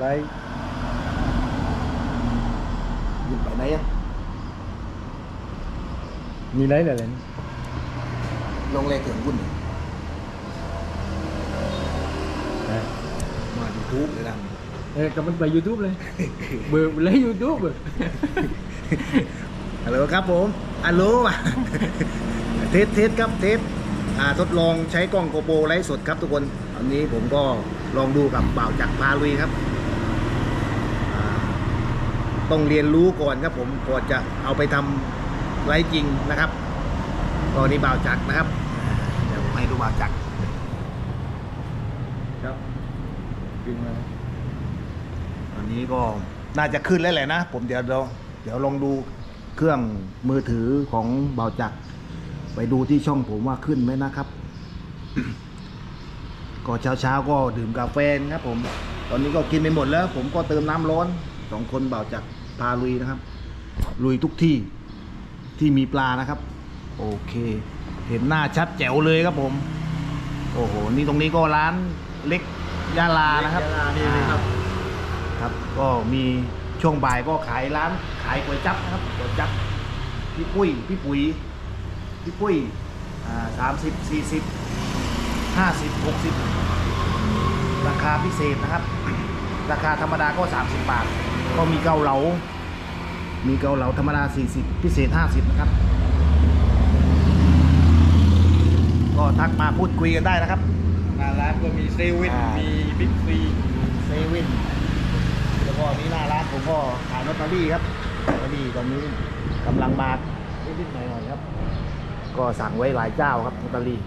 ไรยิงไปไหนอะมีไรอะไรนี่ลงแรงเถื่อนวุ่นนะมายูทูบเลยนะเออกับมันไปยูทูบเลย เบื่อเลยยูทูบเบื่อฮัลโหลครับผมฮัลโหลเทสเทสครับเทสอ่าทดลองใช้กล้องโกโปรไลฟ์สดครับทุกคน อันนี้ผมก็ลองดูกับบ่าวจักรพาลุยครับอ่า ต้องเรียนรู้ก่อนครับผมก่อนจะเอาไปทำไลฟ์จริงนะครับตอนนี้บ่าวจักรนะครับ เดี๋ยวผมให้ดูบ่าวจักรครับกินมาอันนี้ก็น่าจะขึ้นแล้วแหละนะ ผมเดี๋ยวเดี๋ยวเดี๋ยวลองดูเครื่องมือถือของเบาจักรไปดูที่ช่องผมว่าขึ้นไหมนะครับ ก็เช้าเช้าๆก็ดื่มกาแฟนะครับผม ตอนนี้ก็กินไปหมดแล้ว ผมก็เติมน้ำร้อน สองคนเบาจักรพาลุยนะครับ ลุยทุกที่ที่มีปลานะครับ โอเค เห็นหน้าชัดแจ๋วเลยครับผม โอ้โห นี่ตรงนี้ก็ร้านเล็กยาลานะครับนี่เลยครับ ครับ ก็มีช่วงบ่ายก็ขายร้านขายก๋วยจั๊บนะครับก๋วยจั๊บพี่ปุ้ยพี่ปุ๋ยพี่ปุ้ยอ่าสามสิบสี่สิบห้าสิบหกสิบราคาพิเศษนะครับ ราคาธรรมดาก็30บาท ก็มีเกาเหลา มีเกาเหลาธรรมดา 40 พิเศษ 50 นะครับ ก็ทักมาพูดคุยกันได้นะครับหน้าร้านก็มีเซเว่น อ่ามี มีบิ๊กซีเซเว่นแล้วก็นี่หน้าร้านผมก็ขายลอตเตอรี่ครับลอตเตอรี่ตอนนี้กำลังมานิดๆหน่อยๆครับ ก็สั่งไว้หลายเจ้าครับลอตเตอรี่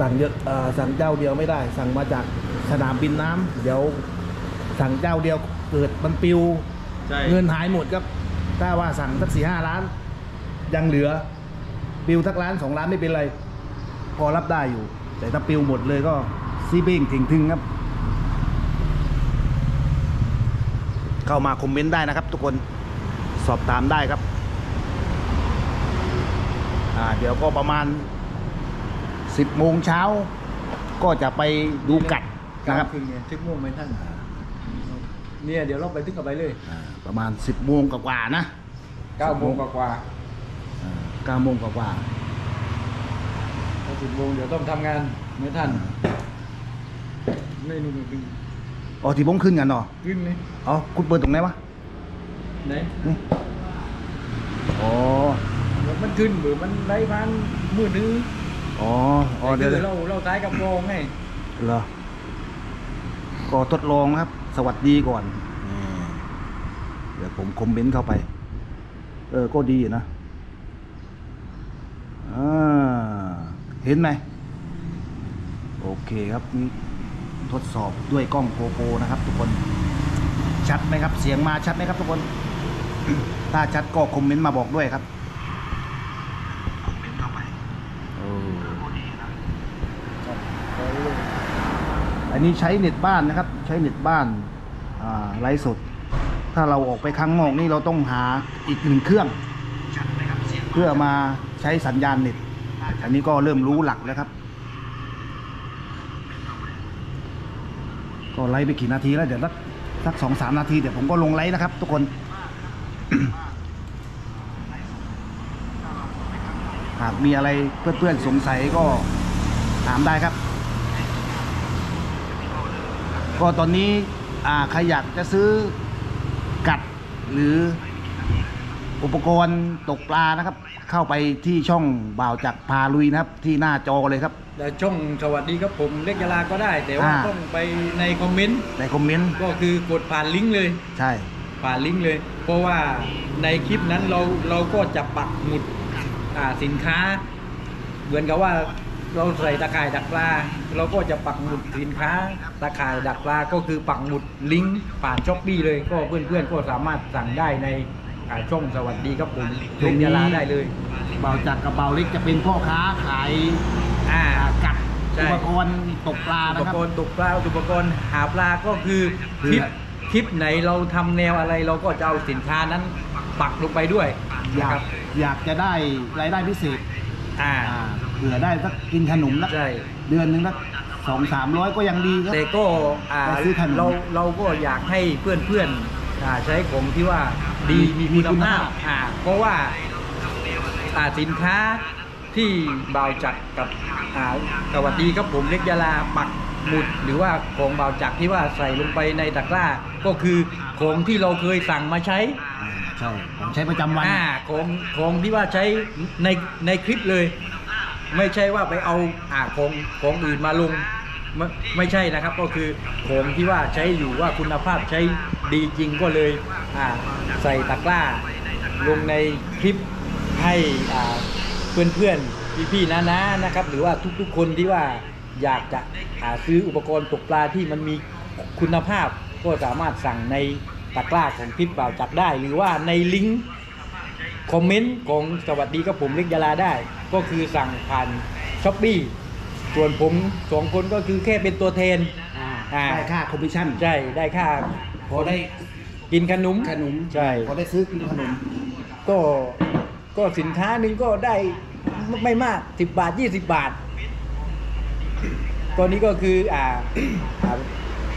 สั่งเยอะเอ่อสั่งเจ้าเดียวไม่ได้ สั่งมาจากสนามบินน้ำเดี๋ยว สั่งเจ้าเดียวเกิดมันปิว ใช่เงินหายหมดครับ ถ้าว่าสั่งสักสี่ห้าล้าน ยังเหลือปิวทักล้านสองล้านไม่เป็นไร พอรับได้อยู่ แต่ถ้าปิวหมดเลยก็ซีเบ้งถึงทึงครับ เข้ามาคอมเมนต์ได้นะครับ ทุกคนสอบถามได้ครับอ่าเดี๋ยวก็ประมาณ 10โมงเช้าก็จะไปดูกัดนะครับคือไงชิกม่วงไหมท่าน เนี่ยเดี๋ยวเราไปตึกกับไปเลยอ่าประมาณ 10โมงกว่าๆนะ เก้าโมงกว่าอ่า9โมงกว่าๆพอสิบโมงเดี๋ยวต้องทำงานเมื่อท่านไม่นู่นขึ้นๆอ๋อที่ผมขึ้นกันเนาะขึ้นเลยอ๋อคุณเปิดตรงไหนวะไหนนี่อ๋อเดี๋ยวมันขึ้นหรือมันไร้พันมือนึงอ๋ออ๋อเดี๋ยวเราเราท้ายกับกองไงเหรอก็ทดลองนะครับ สวัสดีก่อนนี่เดี๋ยวผมคอมเมนต์เข้าไป เออ ก็ดีนะอ่าเห็นไหม โอเคครับนี่ทดสอบด้วยกล้องโกโปรนะครับ ทุกคน ชัดไหมครับ เสียงมาชัดไหมครับ ทุกคน ถ้าชัดก็คอมเมนต์มาบอกด้วยครับคอมเมนต์เข้าไปโอ้ อันนี้ใช้เน็ตบ้านนะครับ ใช้เน็ตบ้านไลฟ์สด ถ้าเราออกไปข้างนอกนี่เราต้องหาอีกหนึ่งเครื่อง เพื่อมาใช้สัญญาณเน็ต อันนี้ก็เริ่มรู้หลักแล้วครับ ก็ไลฟ์ไปกี่นาทีแล้วเดี๋ยวสักสักสองสามนาทีเดี๋ยวผมก็ลงไลฟ์นะครับ ทุกคนหากมีอะไรเพื่อนๆสงสัยก็ถามได้ครับ ก็ตอนนี้อ่าใครอยากจะซื้อกัดหรืออุปกรณ์ตกปลานะครับ เข้าไปที่ช่องบ่าวจักรพาลุยนะครับ ที่หน้าจอเลยครับแต่ช่องสวัสดีครับผมเล็กยาลาก็ได้ แต่ว่าอ่าต้องไปในคอมเมนต์ในคอมเมนต์ก็คือกดผ่านลิงก์เลย ใช่ผ่านลิงก์เลย เพราะว่าในคลิปนั้นเราเราก็จะปักหมุดอ่าสินค้า เหมือนกับว่า เราใส่ตะข่ายดักปลาเราก็จะปักหมุดสินค้าตะข่ายดักปลาก็คือปักหมุดลิงก์ผ่านช้อปปี้เลย ก็เพื่อนๆก็สามารถสั่งได้ในอ่าช่องสวัสดีครับผมเล็กยาลาได้เลยบ่าวจักรกับบ่าวเล็กจะเป็นพ่อค้าขายอ่าอ่า กัดใช่ อุปกรณ์ตกปลาอุนะปครับกรณ์ตกปลาอุปกรณ์หาปลาก็คือคลิปเพื่อคลิปไหนเราทำแนวอะไรเราก็จะเอาสินค้านั้นปักลงไปด้วยอยานะคกรับอยากจะได้รายได้พิเศษอ่า อ่าเผื่อได้สักกินขนมสักใช่เดือนหนึ่งสักสองสามร้อยก็ยังดีครับ แต่ก็อ่าไปซื้อขนมเราเราก็อยากให้เพื่อนๆอ่าใช้ของที่ว่าดีมีคุณภาพอ่าเพราะว่าอ่าสินค้าที่บ่าวจัดกับอ่าสวัสดีครับผมเล็กยาลาปักหมุดหรือว่าของบ่าวจักที่ว่าใส่ลงไปในตะกร้า ก็คือของที่เราเคยสั่งมาใช้ อ่าใช่ผมใช้ประจำวัน อ่าของของที่ว่าใช้ในในคลิปเลย ไม่ใช่ว่าไปเอาอ่าของของอื่นมาลงไม่ไม่ใช่นะครับ ก็คือของที่ว่าใช้อยู่ว่าคุณภาพใช้ดีจริงก็เลยอ่าใส่ตะกร้า ลงในคลิปให้อ่าเพื่อนๆพี่ๆน้าๆนะครับ หรือว่าทุกๆคนที่ว่าอยากจะอ่าซื้ออุปกรณ์ตกปลาที่มันมีคุณภาพก็สามารถสั่งในตะกร้าของคลิปบ่าวจักได้ หรือว่าในลิงก์คอมเมนต์ของสวัสดีครับผมเล็กยาลาได้ ก็คือสั่งผ่านช้อปปี้ส่วนผมสองคนก็คือแค่เป็นตัวแทน อ่าอ่า ได้ค่าคอมมิชชั่นใช่ได้ค่าพอได้กินขนมขนมใช่ พอได้ซื้อกินขนม ก็ก็สินค้าหนึ่งก็ได้ไม่มาก10บาท20บาทตัวนี้ก็คืออ่าอ่า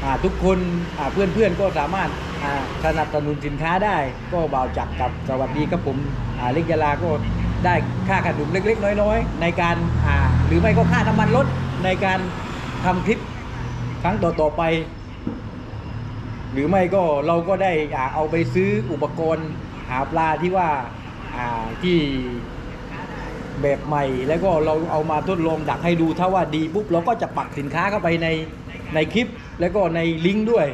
อ่าทุกคนอ่าเพื่อนๆก็สามารถอ่าสนับสนุนสินค้าได้ ก็บ่าวจักกับสวัสดีครับผมอ่าเล็กยาลาก็ ได้ค่าขนมเล็ก ๆ น้อยๆ ในการอ่าหรือไม่ก็ค่าน้ำมันรถในการทำคลิปครั้งต่อๆไป หรือไม่ก็เราก็ได้เอาไปซื้ออุปกรณ์หาปลาที่ว่าที่แบบใหม่แล้วก็เราเอามาทดลองดักให้ดูถ้าว่าดีปุ๊บเราก็จะปักสินค้าเข้าไปในในคลิป แล้วก็ในลิงก์ด้วย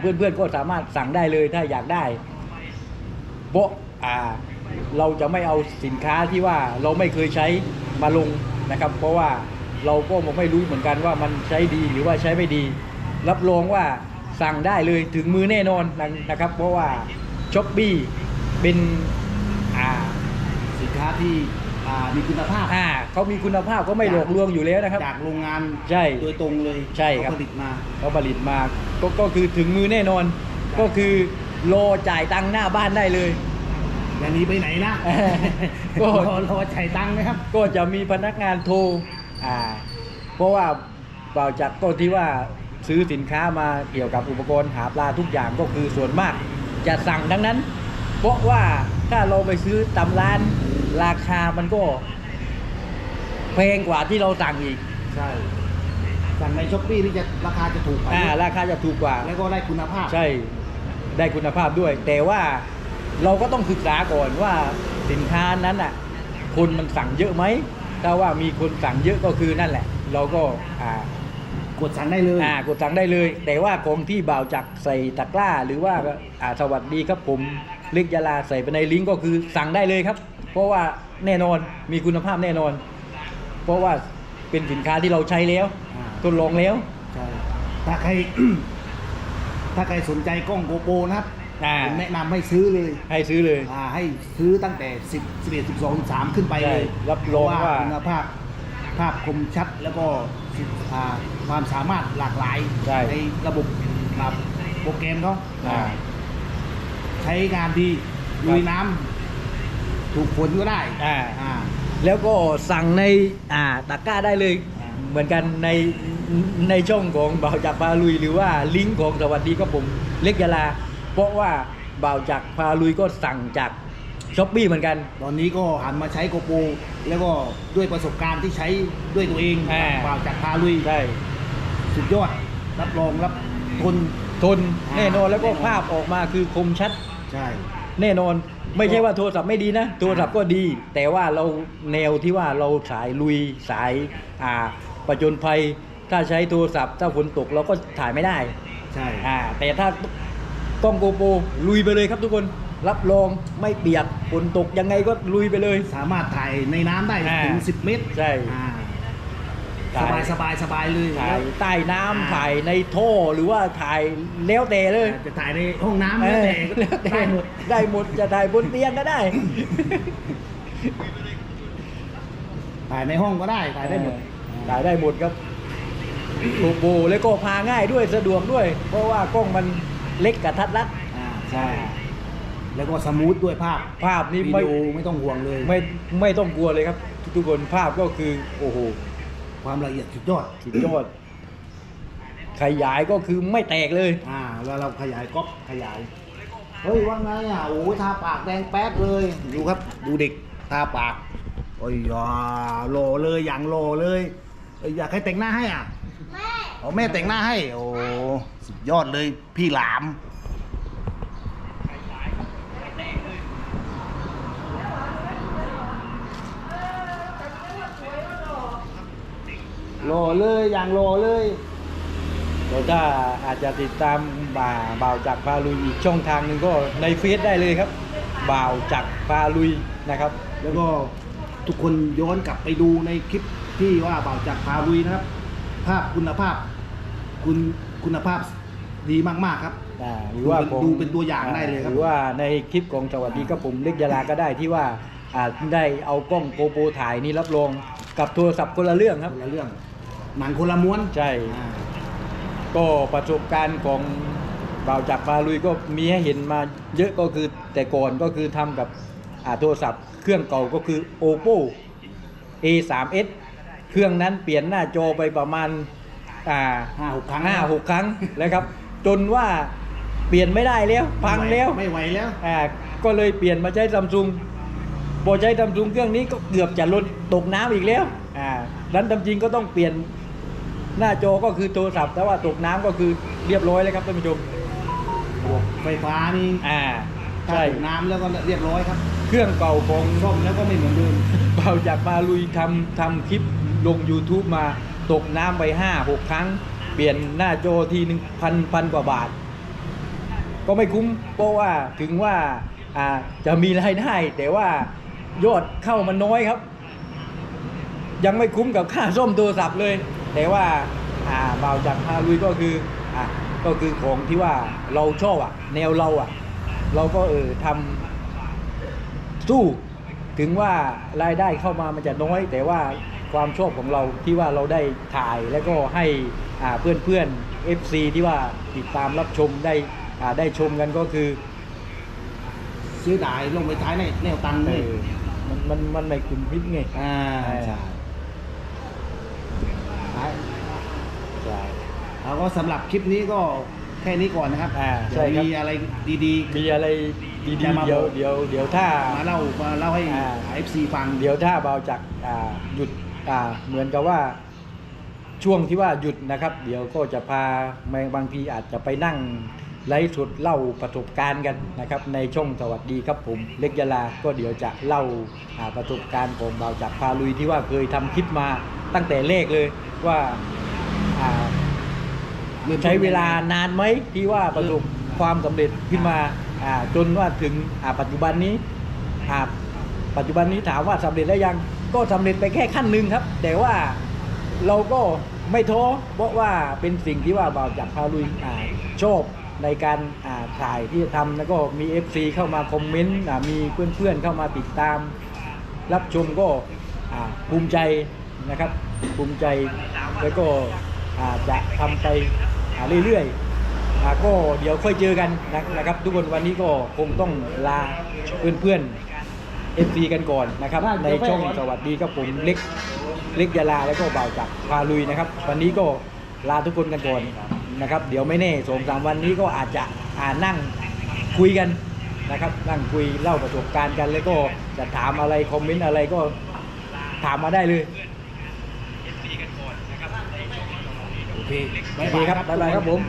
เพื่อนๆก็สามารถสั่งได้เลยถ้าอยากได้เพราะอ่าเราจะไม่เอาสินค้าที่ว่าเราไม่เคยใช้มาลงนะครับ เพราะว่าเราก็ไม่รู้เหมือนกันว่ามันใช้ดีหรือว่าใช้ไม่ดี รับรองว่าสั่งได้เลยถึงมือแน่นอนนะครับ เพราะว่าช้อปปี้เป็นอ่าสินค้าที่อ่ามีคุณภาพอ่าเขามีคุณภาพก็ไม่หลอกลวงอยู่แล้วนะครับ จากโรงงานใช่โดยตรงเลยใช่ครับเขาผลิตมาเขาผลิตมาก็ก็คือถึงมือแน่นอน ก็คือรอจ่ายตังค์หน้าบ้านได้เลย อย่างนี้ไปไหนนะก็ รอรอจ่ายตังค์นะครับ ก็จะมีพนักงานโทรอ่า เพราะว่าเปล่าจากก็ที่ว่าซื้อสินค้ามาเกี่ยวกับอุปกรณ์หาปลาทุกอย่างก็คือส่วนมาก จะสั่งทั้งนั้น เพราะว่าถ้าเราไปซื้อตามร้านราคามันก็แพงกว่าที่เราสั่งอีกใช่สั่งในช้อปปี้นี่จะราคาจะถูกกว่าอ่าราคาจะถูกกว่า แล้วก็ได้คุณภาพ ใช่ได้คุณภาพด้วย แต่ว่า เราก็ต้องศึกษาก่อนว่าสินค้านั้นอะคนมันสั่งเยอะไหมถ้าว่ามีคนสั่งเยอะก็คือนั่นแหละ เราก็อ่ากดสั่งได้เลยอ่ากดสั่งได้เลย แต่ว่าของที่บ่าวจักใส่ตะกร้า หรือว่าอ่าสวัสดีครับผมเล็กยาลาใส่ไปในลิงก์ก็คือสั่งได้เลยครับ เพราะว่าแน่นอนมีคุณภาพแน่นอน เพราะว่าเป็นสินค้าที่เราใช้แล้วอ่าทดลองแล้วใช่ถ้าใคร ถ้าใครสนใจกล้องโกโปรนะครับ อ่า ผมแนะนำให้ซื้อเลยให้ซื้อเลย อ่าให้ซื้อตั้งแต่ 10 11 12 13 ขึ้นไปเลยใช่รับรองว่า เพะคุณภาพภาพคมชัดแล้วก็อ่าความสามารถหลากหลายใช่ระบบครับโปรแกรมเขาอ่า ใช้งานดีลุยน้ำถูกฝนก็ได้อ่า อ่า แล้วก็สั่งในอ่าตะกร้าได้เลย อ่า เหมือนกันในในช่องของบ่าวจากพาลุยหรือว่าลิงก์ของสวัสดีครับผมเล็กยาลา เพราะว่าบ่าวจากพาลุยก็สั่งจากช้อปปี้เหมือนกัน ตอนนี้ก็หันมาใช้โกโปรแล้วก็ด้วยประสบการณ์ที่ใช้ด้วยตัวเองอ่าเปล่าจากพาลุยใช่สุดยอด รับรองรับทน ทนอ่าแน่นอนแล้วก็แน่นอนภาพออกมาคือคมชัด ใช่ แน่นอนไม่ใช่ว่าโทรศัพท์ไม่ดีนะ โทรศัพท์ก็ดี แต่ว่าเราแนวที่ว่าเราสายลุยสายอ่าประจนภัย ถ้าใช้โทรศัพท์ถ้าฝนตกเราก็ถ่ายไม่ได้ใช่ อ่าแต่ถ้า กล้องโกโปรลุยไปเลยครับทุกคนรับรองไม่เปียกฝนตกยังไงก็ลุยไปเลย สามารถถ่ายในน้ำได้อ่าถึง 10 เมตรใช่ อ่าสถ่าบายยสบายสบายเลยถ่ายใต้น้ำอ่าถ่ายในท่อหรือว่าถ่ายแล้วแต่เลยจะถ่ายในห้องน้ำเอแล้วอแต่ก็แล้วแต่ได้หมด ได้หมดจะถ่ายบนเตียงก็ได้ ถ่ายในห้องก็ได้ ถ่ายได้หมด ถ่ายได้หมดครับโกโปรแล้วก็พาง่ายด้วยสะดวกด้วย เพราะว่ากล้องมัน เล็กกระทัดรัด อ่าใช่ แล้วก็สมูทด้วยภาพภาพนี้วิไม่ ดีโอไม่ต้องห่วงเลย ไม่ไม่ต้องกลัวเลยครับ ทุกคนภาพก็คือโอ้โหความละเอียดสุดยอดสุดยอด ขยายก็คือไม่แตกเลย อ่าแล้วเราขยายก๊อกขยาย เฮ้ยว่าไงอะโอ้ยทาปากแดงแป๊ดเลย ดูครับ ดูเด็กทาปาก โอ้ยอ่าโลเลยอย่างโลเลยเอ้ยอยากให้แต่งหน้าให้อะ แม่ เอาแม่แต่งหน้าให้ โอ้สุดยอดเลยพี่หลาม โลเลยอย่างโลเลยเราถ้าอาจจะติดตามบ่าบ่าวจากพาลุยอีกช่องทางหนึ่งก็ในเฟซได้เลยครับ บ่าวจากพาลุยนะครับ แล้วก็ทุกคนย้อนกลับไปดูในคลิปที่ว่าบ่าวจากพาลุยนะครับ ภาพคุณภาพ คุณคุณภาพดีมากๆครับอ่าหรือว่าดูเป็นของดูเป็นตัวอย่างได้เลยครับ หรือว่าในคลิปของสวัสดีกับผมเล็กยาลาก็ได้ที่ว่าอ่าได้เอากล้องโกโปรถ่ายนี่รับรองกับโทรศัพท์คนละเรื่องครับคนละเรื่อง หนังคนละม้วนใช่ อ่าก็ประสบการณ์ของบ่าวจากพาลุยก็มีให้เห็นมาเยอะก็คือแต่ก่อนก็คือทำกับอ่าโทรศัพท์เครื่องเก่าก็คือ oppo a3s เครื่องนั้นเปลี่ยนหน้าจอไปประมาณ อ่าห้าหกครั้งห้าหกครั้งแล้วครับ จนว่าเปลี่ยนไม่ได้แล้วพังแล้วไม่ไหวแล้วอ่าก็เลยเปลี่ยนมาใช้ซัมซุงพอใช้ซัมซุงเครื่องนี้ก็เกือบจะลดตกน้ำอีกแล้วอ่านั้นทำจริงก็ต้องเปลี่ยนหน้าจอก็คือโทรศัพท์แต่ว่าตกน้ำก็คือเรียบร้อยแล้วครับท่านผู้ชมไฟฟ้านี่อ่าถ้าใช่ตกน้ำแล้วก็เรียบร้อยครับ เครื่องเก่าของซ่อมแล้วก็ไม่เหมือนเดิมเบาจากมาลุยทำทำคลิปลง YouTube มา ตกน้ำไปห้าหกครั้ง เปลี่ยนหน้าจอทีหนึ่งพันพันกว่าบาท ก็ไม่คุ้มเพราะว่าถึงว่าอาจะมีรายได้ แต่ว่ายอดเข้ามันน้อยครับ ยังไม่คุ้มกับค่าซ่มโทรศัพท์เลย แต่ว่าอ่าเบาจากพาลุยก็คืออ่าก็คือของที่ว่าเราชอบอะ แนวเราอะ เราก็เออทำสู้ถึงว่ารายได้เข้ามามันจะน้อย แต่ว่า ความชอบของเราที่ว่าเราได้ถ่ายแล้วก็ให้อ่าเพื่อนเพื่อนๆ FC ที่ว่าติดตามรับชมได้อ่าได้ชมกันก็คือซื้อดายลงไปท้ายในแนวตันเอเลยอมันมันมันไม่คุ้มพิษไงอ่าใช่ใช่ใช่แล้วก็สำหรับคลิปนี้ก็แค่นี้ก่อนนะครับอ่าเดี๋ใช่ยวครับมีอะไรดีมีอะไรดีจะมาๆเดี๋ยวบอกเดี๋ยวเดี๋ยวถ้าๆมาเล่ามาเล่าให้อ่าเอฟซีฟัง เดี๋ยวถ้าเบาจากอ่าหยุดอ่า เหมือนกับว่าช่วงที่ว่าหยุดนะครับ เดี๋ยวก็จะพาแมงบางทีอาจจะไปนั่งไลฟ์สดเล่าประสบการณ์กันนะครับ ในช่องสวัสดีครับผมเล็กยาลา ก็เดี๋ยวจะเล่าประสบการณ์ของเบาจากพาลุยที่ว่าเคยทำคลิปมาตั้งแต่เลขเลยว่าใช้เวลานานไหมที่ว่าประสบความสำเร็จขึ้นมาจนว่าถึงปัจจุบันนี้ปัจจุบันนี้ถามว่าสำเร็จแล้วยัง ก็สำเร็จไปแค่ขั้นหนึ่งครับ แต่ว่าเราก็ไม่ท้อเพราะว่าเป็นสิ่งที่ว่าบ่าวจากพาลุยอ่าชอบในการอ่าถ่ายที่จะทำแล้วก็มี FC เข้ามาคอมเมนต์อ่ามีเพื่อนๆเข้ามาติดตาม รับชมก็อ่าภูมิใจนะครับ ภูมิใจแล้วก็อ่าจะทำไปอ่าเรื่อยๆอ่าก็เดี๋ยวค่อยเจอกันนะนะครับ ทุกคนวันนี้ก็คงต้องลาเพื่อนๆ FC กันก่อนนะครับ ในช่องสวัสดีครับผมเล็กเล็กยาลาแล้วก็บ่าวจากพาลุยนะครับ วันนี้ก็ลาทุกคนกันก่อนนะครับ เดี๋ยวไม่แน่สองสามวันนี้ก็อาจจะอ่านั่งคุยกันนะครับนั่งคุยเล่าประสบการณ์กัน แล้วก็จะถามอะไรคอมเมนต์อะไรก็ถามมาได้เลยโอเคโอเคครับบ๊ายบายครับผม